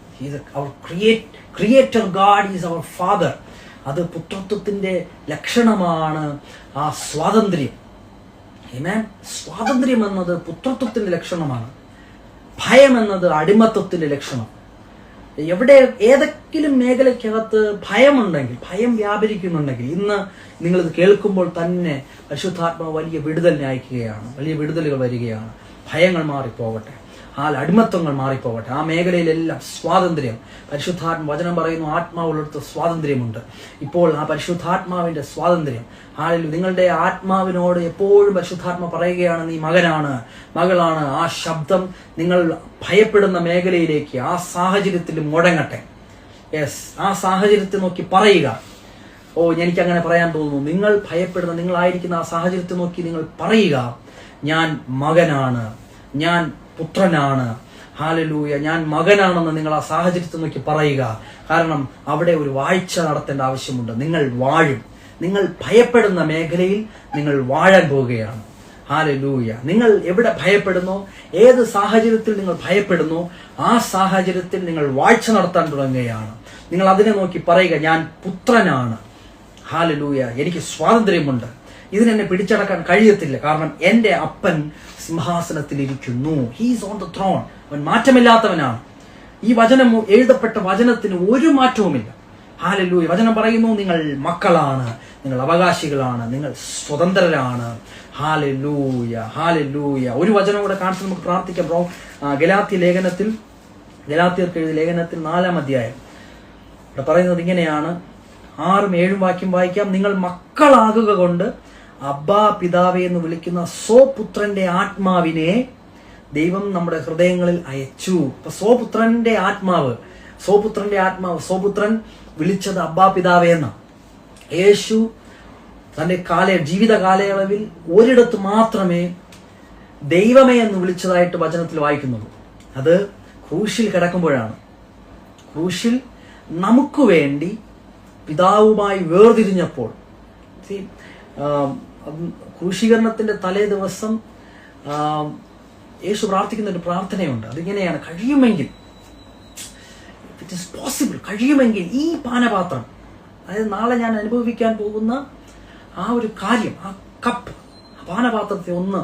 Creator God is our father അത് പുത്രത്വത്തിന്റെ ലക്ഷണമാണ് ആ സ്വാതന്ത്ര്യം. Amen. സ്വാതന്ത്ര്യം എന്നത് പുത്രത്വത്തിന്റെ ലക്ഷണമാണ്. ഭയം എന്നത് അടിമത്വത്തിന്റെ ലക്ഷണം. എവിടെ ഏതെങ്കിലും മേഖലയ്ക്കകത്ത് ഭയമുണ്ടെങ്കിൽ ഭയം വ്യാപരിക്കുന്നുണ്ടെങ്കിൽ ഇന്ന് നിങ്ങളിത് കേൾക്കുമ്പോൾ തന്നെ പരിശുദ്ധാത്മാവ് വലിയ വിടുതലിനെ അയക്കുകയാണ് വലിയ വിടുതലുകൾ വരികയാണ്. ഭയങ്ങൾ മാറിപ്പോകട്ടെ. ആ അടിമത്വങ്ങൾ മാറിപ്പോകട്ടെ ആ മേഖലയിലെല്ലാം സ്വാതന്ത്ര്യം. പരിശുദ്ധാത്മ വചനം പറയുന്നു ആത്മാവുള്ളടുത്ത് സ്വാതന്ത്ര്യമുണ്ട്. ഇപ്പോൾ ആ പരിശുദ്ധാത്മാവിന്റെ സ്വാതന്ത്ര്യം. ആളിൽ നിങ്ങളുടെ ആത്മാവിനോട് എപ്പോഴും പരിശുദ്ധാത്മ പറയുകയാണ് നീ മകനാണ് മകളാണ്. ആ ശബ്ദം നിങ്ങൾ ഭയപ്പെടുന്ന മേഖലയിലേക്ക് ആ സാഹചര്യത്തിൽ മുടങ്ങട്ടെ. യെസ് ആ സാഹചര്യത്തെ നോക്കി പറയുക. ഓ എനിക്ക് അങ്ങനെ പറയാൻ തോന്നുന്നു. നിങ്ങൾ ഭയപ്പെടുന്ന നിങ്ങളായിരിക്കുന്ന ആ സാഹചര്യത്തെ നോക്കി നിങ്ങൾ പറയുക ഞാൻ മകനാണ് ഞാൻ പുത്രനാണ്. ഹാലലൂയ. ഞാൻ മകനാണെന്ന് നിങ്ങൾ ആ സാഹചര്യത്തെ നോക്കി പറയുക. കാരണം അവിടെ ഒരു വാഴ്ച നടത്തേണ്ട ആവശ്യമുണ്ട്. നിങ്ങൾ വാഴും. നിങ്ങൾ ഭയപ്പെടുന്ന മേഖലയിൽ നിങ്ങൾ വാഴാൻ പോവുകയാണ്. ഹാലലൂയ. നിങ്ങൾ എവിടെ ഭയപ്പെടുന്നു? ഏത് സാഹചര്യത്തിൽ നിങ്ങൾ ഭയപ്പെടുന്നു? ആ സാഹചര്യത്തിൽ നിങ്ങൾ വാഴ്ച നടത്താൻ തുടങ്ങുകയാണ്. നിങ്ങൾ അതിനെ നോക്കി പറയുക ഞാൻ പുത്രനാണ്. ഹാലലൂയ. എനിക്ക് സ്വാതന്ത്ര്യമുണ്ട്. ഇതിനെന്നെ പിടിച്ചടക്കാൻ കഴിയത്തില്ല. കാരണം എന്റെ അപ്പൻ സിംഹാസനത്തിലിരിക്കുന്നു. ഹീസ് ഓൺ ദ ത്രോൺ അവൻ മാറ്റമില്ലാത്തവനാണ്. ഈ വചനം എഴുതപ്പെട്ട വചനത്തിന് ഒരു മാറ്റവുമില്ല. ഹാലലൂയ വചനം പറയുന്നു നിങ്ങൾ മക്കളാണ്. നിങ്ങൾ അവകാശികളാണ്. നിങ്ങൾ സ്വതന്ത്രരാണ്. ഹാലല്ലൂയ ഹാലല്ലൂയ ഒരു വചനം കൂടെ കാണിച്ച് നമുക്ക് പ്രാർത്ഥിക്കാം ബ്രോ ഗലാത്തി ലേഖനത്തിൽ ഗലാത്യർക്ക് എഴുതിയ ലേഖനത്തിൽ നാലാം അധ്യായം. ഇവിടെ പറയുന്നത് ഇങ്ങനെയാണ്. ആറും ഏഴും വാക്യം വായിക്കാം. നിങ്ങൾ മക്കളാകുക കൊണ്ട് അബ്ബാ പിതാവേ എന്ന് വിളിക്കുന്ന സ്വപുത്രന്റെ ആത്മാവിനെ ദൈവം നമ്മുടെ ഹൃദയങ്ങളിൽ അയച്ചു. അപ്പൊ സ്വപുത്രന്റെ ആത്മാവ് സ്വപുത്രന്റെ ആത്മാവ് സ്വപുത്രൻ വിളിച്ചത് അബ്ബാ പിതാവേ എന്ന. യേശു തന്റെ കാല ജീവിത കാലയളവിൽ ഒരിടത്ത് മാത്രമേ ദൈവമേ എന്ന് വിളിച്ചതായിട്ട് വചനത്തിൽ വായിക്കുന്നുള്ളൂ അത് ക്രൂശിൽ കിടക്കുമ്പോഴാണ്. ക്രൂശിൽ നമുക്ക് വേണ്ടി പിതാവുമായി വേർതിരിഞ്ഞപ്പോൾ ക്രൂശീകരണത്തിന്റെ തലേ ദിവസം യേശു പ്രാർത്ഥിക്കുന്ന ഒരു പ്രാർത്ഥനയുണ്ട്. അതിങ്ങനെയാണ്. കഴിയുമെങ്കിൽ ഇറ്റ് ഇസ് പോസിബിൾ കഴിയുമെങ്കിൽ ഈ പാനപാത്രം അതായത് നാളെ ഞാൻ അനുഭവിക്കാൻ പോകുന്ന ആ ഒരു കാര്യം ആ കപ്പ് ആ പാനപാത്രത്തെ ഒന്ന്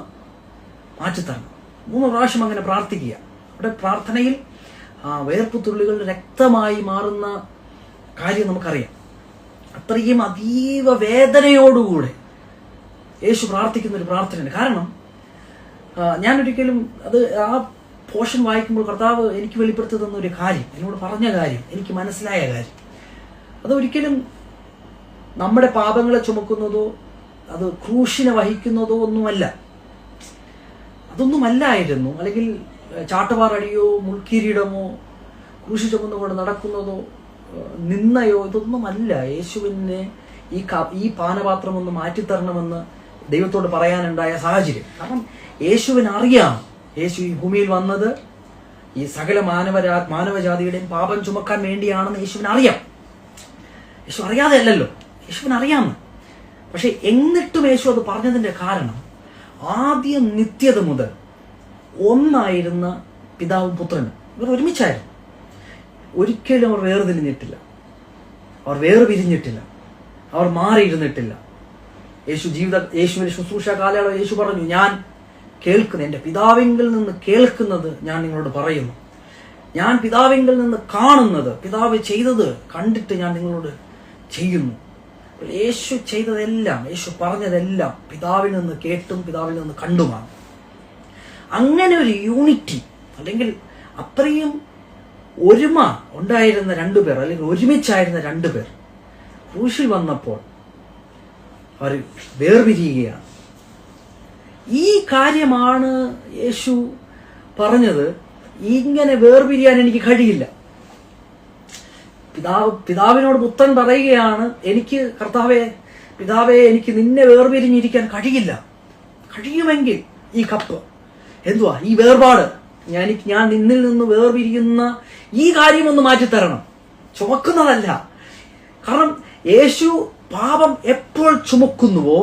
മാറ്റിത്തരണം. മൂന്ന് പ്രാവശ്യം അങ്ങനെ പ്രാർത്ഥിക്കുക. അവിടെ പ്രാർത്ഥനയിൽ ആ വേർപ്പ് തുള്ളികൾ രക്തമായി മാറുന്ന കാര്യം നമുക്കറിയാം. അത്രയും അതീവ വേദനയോടുകൂടെ യേശു പ്രാർത്ഥിക്കുന്ന ഒരു പ്രാർത്ഥനയാണ് കാരണം ഞാനൊരിക്കലും അത് ആ പോഷൻ വായിക്കുമ്പോൾ കർത്താവ് എനിക്ക് വെളിപ്പെടുത്തി തന്ന ഒരു കാര്യം എന്നോട് പറഞ്ഞ കാര്യം എനിക്ക് മനസ്സിലായ കാര്യം. അതൊരിക്കലും നമ്മുടെ പാപങ്ങളെ ചുമക്കുന്നതോ അത് ക്രൂശിനെ വഹിക്കുന്നതോ ഒന്നുമല്ല. അതൊന്നുമല്ലായിരുന്നു. അല്ലെങ്കിൽ ചാട്ടുപാറടിയോ മുൾക്കിരീടമോ ക്രൂശി ചുമന്നുകൊണ്ട് നടക്കുന്നതോ നിന്നയോ ഇതൊന്നുമല്ല. യേശുവിനെ ഈ ഈ പാനപാത്രം ഒന്ന് മാറ്റിത്തരണമെന്ന് ദൈവത്തോട് പറയാനുണ്ടായ സാഹചര്യം. കാരണം യേശുവിന് അറിയാം യേശു ഈ ഭൂമിയിൽ വന്നത് ഈ സകല മാനവരാ മാനവജാതിയുടെയും പാപം ചുമക്കാൻ വേണ്ടിയാണെന്ന് യേശുവിന് അറിയാം യേശു അറിയാതെ അല്ലല്ലോ. യേശുവിന് അറിയാമെന്ന് പക്ഷെ എന്നിട്ടും യേശു അത് പറഞ്ഞതിന്റെ കാരണം ആദ്യം നിത്യത മുതൽ ഒന്നായിരുന്ന പിതാവും പുത്രനും. ഇവർ ഒരുമിച്ചായിരുന്നു. ഒരിക്കലും അവർ വേർതിരിഞ്ഞിട്ടില്ല. അവർ വേർപിരിഞ്ഞിട്ടില്ല. അവർ മാറിയിരുന്നിട്ടില്ല. യേശു ജീവിത യേശുവിന്റെ ശുശ്രൂഷ കാലയളവ് യേശു പറഞ്ഞു ഞാൻ കേൾക്കുന്ന എന്റെ പിതാവിങ്കിൽ നിന്ന് കേൾക്കുന്നത് ഞാൻ നിങ്ങളോട് പറയുന്നു. ഞാൻ പിതാവിങ്കിൽ നിന്ന് കാണുന്നത് പിതാവ് ചെയ്തത് കണ്ടിട്ട് ഞാൻ നിങ്ങളോട് ചെയ്യുന്നു. യേശു ചെയ്തതെല്ലാം യേശു പറഞ്ഞതെല്ലാം പിതാവിൽ നിന്ന് കേട്ടും പിതാവിൽ നിന്ന് കണ്ടുമാണ്. അങ്ങനെ ഒരു യൂണിറ്റി അല്ലെങ്കിൽ അത്രയും ഒരുമ ഉണ്ടായിരുന്ന രണ്ടുപേർ അല്ലെങ്കിൽ ഒരുമിച്ചായിരുന്ന രണ്ടുപേർ ക്രൂശിൽ വന്നപ്പോൾ അവർ വേർപിരിയുകയാണ്. ഈ കാര്യമാണ് യേശു പറഞ്ഞത് ഇങ്ങനെ വേർപിരിയാൻ എനിക്ക് കഴിയില്ല. പിതാവ് പിതാവിനോട് പുത്രൻ പറയുകയാണ് എനിക്ക് കർത്താവെ പിതാവെ എനിക്ക് നിന്നെ വേർപിരിഞ്ഞിരിക്കാൻ കഴിയില്ല. കഴിയുമെങ്കിൽ ഈ കപ്പ്. എന്തുവാ? ഈ വേർപാട്. ഞാൻ ഞാൻ നിന്നിൽ നിന്ന് വേർപിരിയുന്ന ഈ കാര്യം ഒന്ന് മാറ്റിത്തരണം. ചുമക്കുന്നതല്ല. കാരണം യേശു പാപം എപ്പോൾ ചുമക്കുന്നുവോ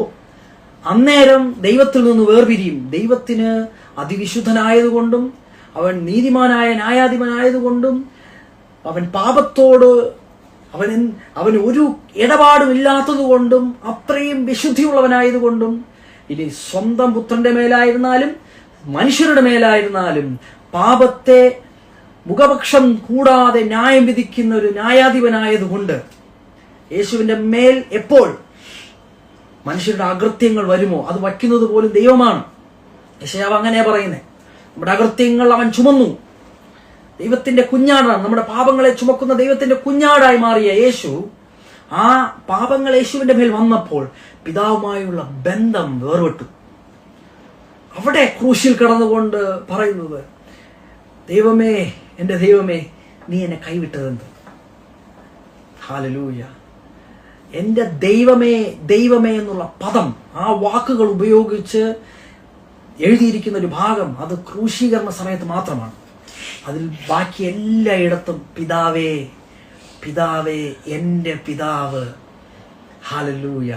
അന്നേരം ദൈവത്തിൽ നിന്ന് വേർപിരിയും. ദൈവത്തിന് അതിവിശുദ്ധനായതുകൊണ്ടും അവൻ നീതിമാനായ ന്യായാധിപനായതുകൊണ്ടും അവൻ പാപത്തോട് അവൻ അവൻ ഒരു ഇടപാടും ഇല്ലാത്തതുകൊണ്ടും അത്രയും വിശുദ്ധിയുള്ളവനായതുകൊണ്ടും ഇനി സ്വന്തം പുത്രന്റെ മേലായിരുന്നാലും മനുഷ്യരുടെ മേലായിരുന്നാലും പാപത്തെ മുഖപക്ഷം കൂടാതെ ന്യായം വിധിക്കുന്ന ഒരു ന്യായാധിപനായതുകൊണ്ട് യേശുവിന്റെ മേൽ എപ്പോൾ മനുഷ്യരുടെ അകൃത്യങ്ങൾ വരുമോ? അത് വയ്ക്കുന്നത് പോലും ദൈവമാണ്. യശയാവ് അങ്ങനെ പറയുന്നത് നമ്മുടെ അകൃത്യങ്ങൾ അവൻ ചുമന്നു. ദൈവത്തിന്റെ കുഞ്ഞാടാണ്. നമ്മുടെ പാപങ്ങളെ ചുമക്കുന്ന ദൈവത്തിന്റെ കുഞ്ഞാടായി മാറിയ യേശു ആ പാപങ്ങൾ യേശുവിന്റെ മേൽ വന്നപ്പോൾ പിതാവുമായുള്ള ബന്ധം വേർപെട്ടു. അവിടെ ക്രൂശിൽ കടന്നുകൊണ്ട് പറയുന്നത് ദൈവമേ എന്റെ ദൈവമേ നീ എന്നെ കൈവിട്ടതെന്ത്? ഹാലലൂയ. എന്റെ ദൈവമേ ദൈവമേ എന്നുള്ള പദം ആ വാക്കുകൾ ഉപയോഗിച്ച് എഴുതിയിരിക്കുന്ന ഒരു ഭാഗം അത് ക്രൂശീകരണ സമയത്ത് മാത്രമാണ്. അതിൽ ബാക്കി എല്ലായിടത്തും പിതാവേ പിതാവേ എന്റെ പിതാവ്. ഹാലലൂയ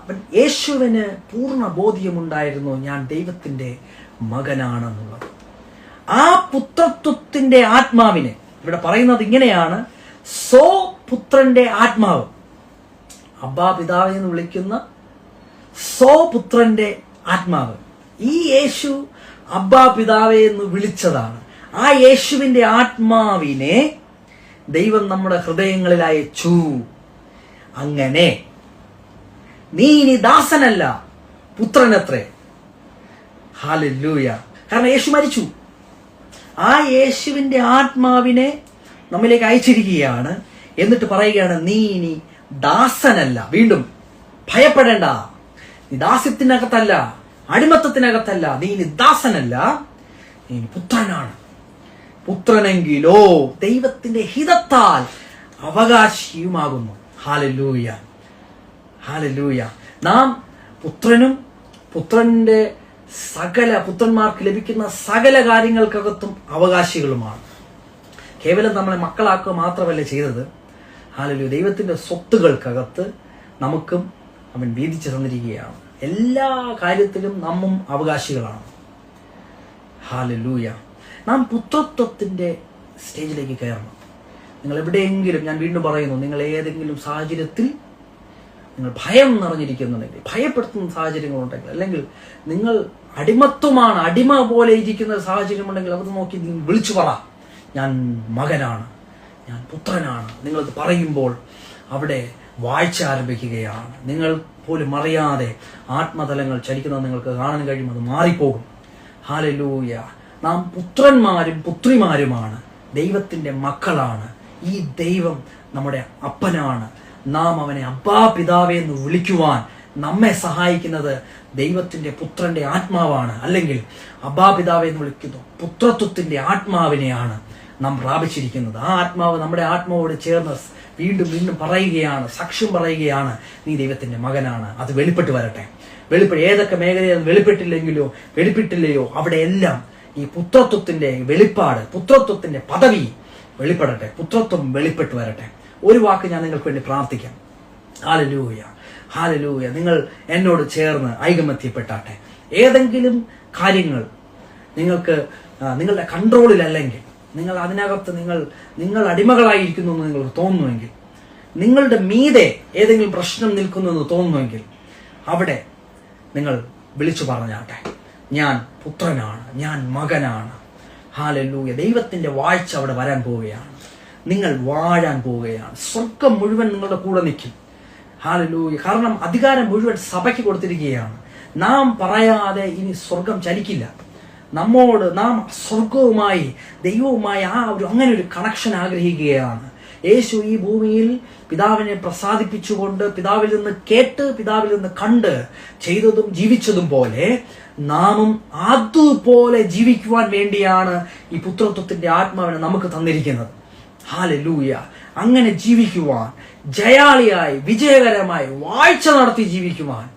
അവൻ യേശുവിന് പൂർണ ബോധ്യമുണ്ടായിരുന്നു ഞാൻ ദൈവത്തിന്റെ മകനാണെന്നുള്ളത്. ആ പുത്രത്വത്തിന്റെ ആത്മാവിനെ ഇവിടെ പറയുന്നത് ഇങ്ങനെയാണ് സോ പുത്രന്റെ ആത്മാവ്. അബ്ബാ പിതാവ് എന്ന് വിളിക്കുന്ന സ്വപുത്രന്റെ ആത്മാവ്. ഈ യേശു അബ്ബാ പിതാവെ എന്ന് വിളിച്ചതാണ്. ആ യേശുവിന്റെ ആത്മാവിനെ ദൈവം നമ്മുടെ ഹൃദയങ്ങളിൽ അയച്ചു. അങ്ങനെ നീ ഇനി ദാസനല്ല പുത്രനത്രേ. ഹാലൂയ കാരണം യേശു മരിച്ചു. ആ യേശുവിന്റെ ആത്മാവിനെ നമ്മിലേക്ക് അയച്ചിരിക്കുകയാണ്. എന്നിട്ട് പറയുകയാണ് നീ ഇനി ദാസനല്ല. വീണ്ടും ഭയപ്പെടേണ്ട. നീ ദാസ്യത്തിനകത്തല്ല അടിമത്തത്തിനകത്തല്ല നീ ഇനി ദാസനല്ല. നീ പുത്രനാണ്. പുത്രനെങ്കിലോ ദൈവത്തിന്റെ ഹിതത്താൽ അവകാശിയുമാകുന്നു. ഹാലലൂയ. ഹാലലൂയ. നാം പുത്രനും പുത്രന്റെ സകല പുത്രന്മാർക്ക് ലഭിക്കുന്ന സകല കാര്യങ്ങൾക്കകത്തും അവകാശികളുമാണ്. കേവലം നമ്മളെ മക്കളാക്കുക മാത്രമല്ല ചെയ്തത്. ഹാലലു ദൈവത്തിന്റെ സ്വത്തുകൾക്കകത്ത് നമുക്കും അവൻ വീതിച്ചു തന്നിരിക്കുകയാണ്. എല്ലാ കാര്യത്തിലും നമ്മും അവകാശികളാണ്. ഹാലലൂയ നാം പുത്രത്വത്തിന്റെ സ്റ്റേജിലേക്ക് കയറണം. നിങ്ങൾ എവിടെയെങ്കിലും ഞാൻ വീണ്ടും പറയുന്നു നിങ്ങൾ ഏതെങ്കിലും സാഹചര്യത്തിൽ നിങ്ങൾ ഭയം നിറഞ്ഞിരിക്കുന്നുണ്ടെങ്കിൽ ഭയപ്പെടുത്തുന്ന സാഹചര്യങ്ങളുണ്ടെങ്കിൽ അല്ലെങ്കിൽ നിങ്ങൾ അടിമത്വമാണ് അടിമ പോലെ ഇരിക്കുന്ന സാഹചര്യമുണ്ടെങ്കിൽ അത് നോക്കി വിളിച്ചു പറ. ഞാൻ മകനാണ്. ഞാൻ പുത്രനാണ്. നിങ്ങളത് പറയുമ്പോൾ അവിടെ വാഴ്ച ആരംഭിക്കുകയാണ്. നിങ്ങൾ പോലും അറിയാതെ ആത്മതലങ്ങൾ ചലിക്കുന്നത് നിങ്ങൾക്ക് കാണാൻ കഴിയും അത് മാറിപ്പോകും. ഹാലലൂയ നാം പുത്രന്മാരും പുത്രിമാരുമാണ്. ദൈവത്തിന്റെ മക്കളാണ്. ഈ ദൈവം നമ്മുടെ അപ്പനാണ്. നാം അവനെ അബ്ബാ പിതാവേ എന്ന് വിളിക്കുവാൻ നമ്മെ സഹായിക്കുന്നത് ദൈവത്തിന്റെ പുത്രന്റെ ആത്മാവാണ്. അല്ലെങ്കിൽ അബ്ബാ പിതാവേ എന്ന് വിളിക്കുന്നു. പുത്രത്വത്തിന്റെ ആത്മാവിനെയാണ് നാം പ്രാപിച്ചിരിക്കുന്നത്. ആ ആത്മാവ് നമ്മുടെ ആത്മാവോട് ചേർന്ന് വീണ്ടും വീണ്ടും പറയുകയാണ് സാക്ഷ്യം പറയുകയാണ് നീ ദൈവത്തിന്റെ മകനാണ്. അത് വെളിപ്പെട്ട് വരട്ടെ. വെളിപ്പെട്ട് ഏതൊക്കെ മേഖലയിൽ വെളിപ്പെട്ടില്ലെങ്കിലോ വെളിപ്പെട്ടില്ലയോ അവിടെ എല്ലാം ഈ പുത്രത്വത്തിന്റെ വെളിപ്പാട് പുത്രത്വത്തിന്റെ പദവി വെളിപ്പെടട്ടെ. പുത്രത്വം വെളിപ്പെട്ട് വരട്ടെ. ഒരു വാക്ക് ഞാൻ നിങ്ങൾക്ക് വേണ്ടി പ്രാർത്ഥിക്കാം. ഹാലലൂയ ഹാലലൂയ നിങ്ങൾ എന്നോട് ചേർന്ന് ഐകമത്യപ്പെട്ടാട്ടെ. ഏതെങ്കിലും കാര്യങ്ങൾ നിങ്ങൾക്ക് നിങ്ങളുടെ കൺട്രോളിലല്ലെങ്കിൽ നിങ്ങൾ അതിനകത്ത് നിങ്ങൾ നിങ്ങൾ അടിമകളായിരിക്കുന്നു എന്ന് നിങ്ങൾ തോന്നുമെങ്കിൽ നിങ്ങളുടെ മീതെ ഏതെങ്കിലും പ്രശ്നം നിൽക്കുന്നു എന്ന് തോന്നുമെങ്കിൽ അവിടെ നിങ്ങൾ വിളിച്ചു പറഞ്ഞാട്ടെ. ഞാൻ പുത്രനാണ് ഞാൻ മകനാണ്. ഹാലല്ലൂയ ദൈവത്തിന്റെ വാഴ്ച അവിടെ വരാൻ പോവുകയാണ്. നിങ്ങൾ വാഴാൻ പോവുകയാണ്. സ്വർഗം മുഴുവൻ നിങ്ങളുടെ കൂടെ നിൽക്കും. ഹാലല്ലൂയ കാരണം അധികാരം മുഴുവൻ സഭയ്ക്ക് കൊടുത്തിരിക്കുകയാണ്. നാം പറയാതെ ഇനി സ്വർഗം ചലിക്കില്ല. നമ്മോട് നാം സ്വർഗവുമായി ദൈവവുമായി ആ ഒരു അങ്ങനെ ഒരു കണക്ഷൻ ആഗ്രഹിക്കുകയാണ്. യേശു ഈ ഭൂമിയിൽ പിതാവിനെ പ്രസാദിപ്പിച്ചുകൊണ്ട് പിതാവിൽ നിന്ന് കേട്ട് പിതാവിൽ നിന്ന് കണ്ട് ചെയ്തതും ജീവിച്ചതും പോലെ നാമും അതുപോലെ ജീവിക്കുവാൻ വേണ്ടിയാണ് ഈ പുത്രത്വത്തിന്റെ ആത്മാവിനെ നമുക്ക് തന്നിരിക്കുന്നത്. ഹാലലൂയ അങ്ങനെ ജീവിക്കുവാൻ ജയാളിയായി വിജയകരമായി വാഴ്ച നടത്തി ജീവിക്കുവാൻ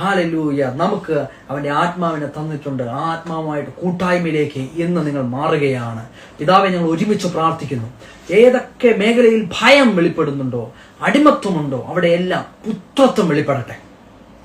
ഹാലലൂയ. നമുക്ക് അവന്റെ ആത്മാവിനെ തന്നിട്ടുണ്ട്. ആ ആത്മാവുമായിട്ട് കൂട്ടായ്മയിലേക്ക് ഇന്ന് നിങ്ങൾ മാറുകയാണ്. പിതാവെ ഞങ്ങൾ ഒരുമിച്ച് പ്രാർത്ഥിക്കുന്നു. ഏതൊക്കെ മേഖലയിൽ ഭയം വെളിപ്പെടുന്നുണ്ടോ അടിമത്വമുണ്ടോ അവിടെയെല്ലാം പുത്രത്വം വെളിപ്പെടട്ടെ.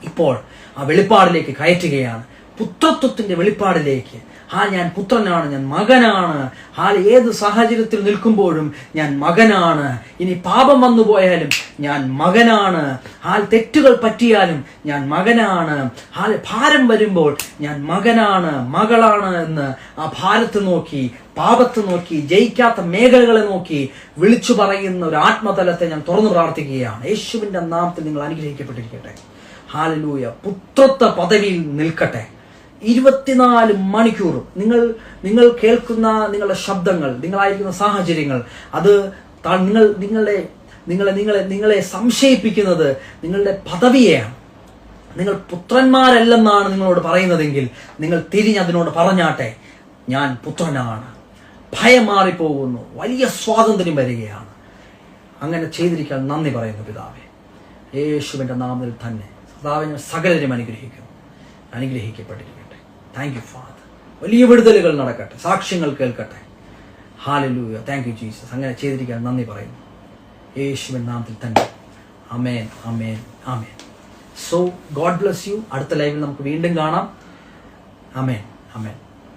ഇപ്പോൾ ആ വെളിപ്പാടിലേക്ക് കയറ്റുകയാണ്. പുത്രത്വത്തിന്റെ വെളിപ്പാടിലേക്ക് ആ ഞാൻ പുത്രനാണ് ഞാൻ മകനാണ്. ആ ഏത് സാഹചര്യത്തിൽ നിൽക്കുമ്പോഴും ഞാൻ മകനാണ്. ഇനി പാപം വന്നു പോയാലും ഞാൻ മകനാണ്. ആൾ തെറ്റുകൾ പറ്റിയാലും ഞാൻ മകനാണ്. ആൾ ഭാരം വരുമ്പോൾ ഞാൻ മകനാണ് മകളാണ് എന്ന് ആ ഭാരത്ത് നോക്കി പാപത്ത് നോക്കി ജയിക്കാത്ത മേഖലകളെ നോക്കി വിളിച്ചു പറയുന്ന ഒരു ആത്മതലത്തെ ഞാൻ തുറന്നു പ്രാർത്ഥിക്കുകയാണ്. യേശുവിന്റെ നാമത്തിൽ നിങ്ങൾ അനുഗ്രഹിക്കപ്പെട്ടിരിക്കട്ടെ. ഹാലലൂയ. പുത്രത്വ പദവിയിൽ നിൽക്കട്ടെ. ഇരുപത്തിനാല് മണിക്കൂറും നിങ്ങൾ നിങ്ങൾ കേൾക്കുന്ന നിങ്ങളുടെ ശബ്ദങ്ങൾ നിങ്ങളായിരിക്കുന്ന സാഹചര്യങ്ങൾ അത് നിങ്ങൾ നിങ്ങളെ നിങ്ങളെ നിങ്ങളെ നിങ്ങളെ സംശയിപ്പിക്കുന്നത് നിങ്ങളുടെ പദവിയെയാണ്. നിങ്ങൾ പുത്രന്മാരല്ലെന്നാണ് നിങ്ങളോട് പറയുന്നതെങ്കിൽ നിങ്ങൾ തിരിഞ്ഞതിനോട് പറഞ്ഞാട്ടെ ഞാൻ പുത്രനാണ്. ഭയം മാറിപ്പോകുന്നു വലിയ സ്വാതന്ത്ര്യം വരികയാണ്. അങ്ങനെ ചെയ്തിരിക്കാൻ നന്ദി പറയുന്നു പിതാവെ. യേശുവിന്റെ നാമത്തിൽ തന്നെ സദാവിനെ സകലരും അനുഗ്രഹിക്കുന്നു. അനുഗ്രഹിക്കപ്പെട്ടിരിക്കട്ടെ താങ്ക് യു ഫാദർ വലിയ വിടുതലുകൾ നടക്കട്ടെ. സാക്ഷ്യങ്ങൾ കേൾക്കട്ടെ. ഹാലലൂയ താങ്ക് യു ജീസസ് അങ്ങനെ ചെയ്തിരിക്കാൻ നന്ദി പറയുന്നു. യേശുവിൻ നാമത്തിൽ തന്നെ. അമേൻ അമേൻ അമേൻ സോ ഗോഡ് ബ്ലസ് യു അടുത്ത ലൈവിൽ നമുക്ക് വീണ്ടും കാണാം. അമേൻ അമേൻ